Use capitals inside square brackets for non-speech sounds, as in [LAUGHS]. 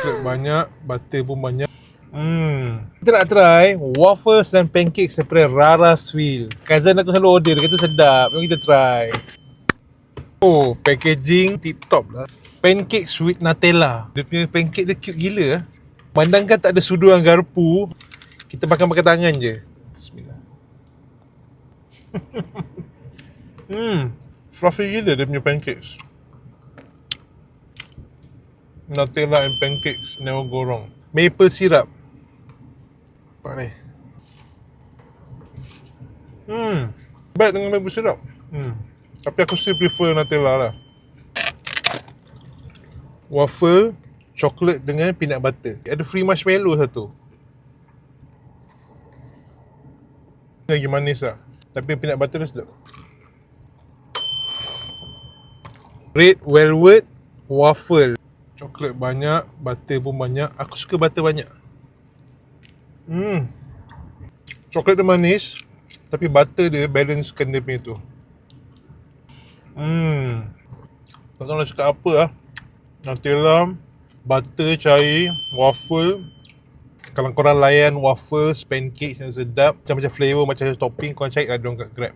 Coklat banyak, butter pun banyak. Hmm. Kita nak try waffles dan pancakes daripada Rara's Wheel. Cousin aku selalu order, dia kata sedap. Jom kita try. Oh, packaging tip top lah. Pancakes with Nutella. Dia punya pancake dia cute gila lah. Pandangkan tak ada sudu dan garpu. Kita makan pakai tangan je. Bismillah. [LAUGHS] hmm. Fluffy gila dia punya pancakes. Nutella and pancakes never go wrong. Maple syrup. Apa ni? Hmm. Baik dengan maple syrup. Hmm. Tapi aku still prefer Nutella lah. Waffle, coklat dengan peanut butter. Ada free marshmallow satu. Lagi manis lah. Tapi peanut butter dia sedap. Red velvet waffle. Coklat banyak, butter pun banyak. Aku suka butter banyak. Hmm. Coklat dia manis, tapi butter dia balancekan dia punya tu. Hmm. Tak tahu nak cakap apa lah. Nutella, butter cair, waffle. Kalau korang layan waffles, pancakes yang sedap, macam-macam flavour, macam topping, korang cari lah diorang kat Grab.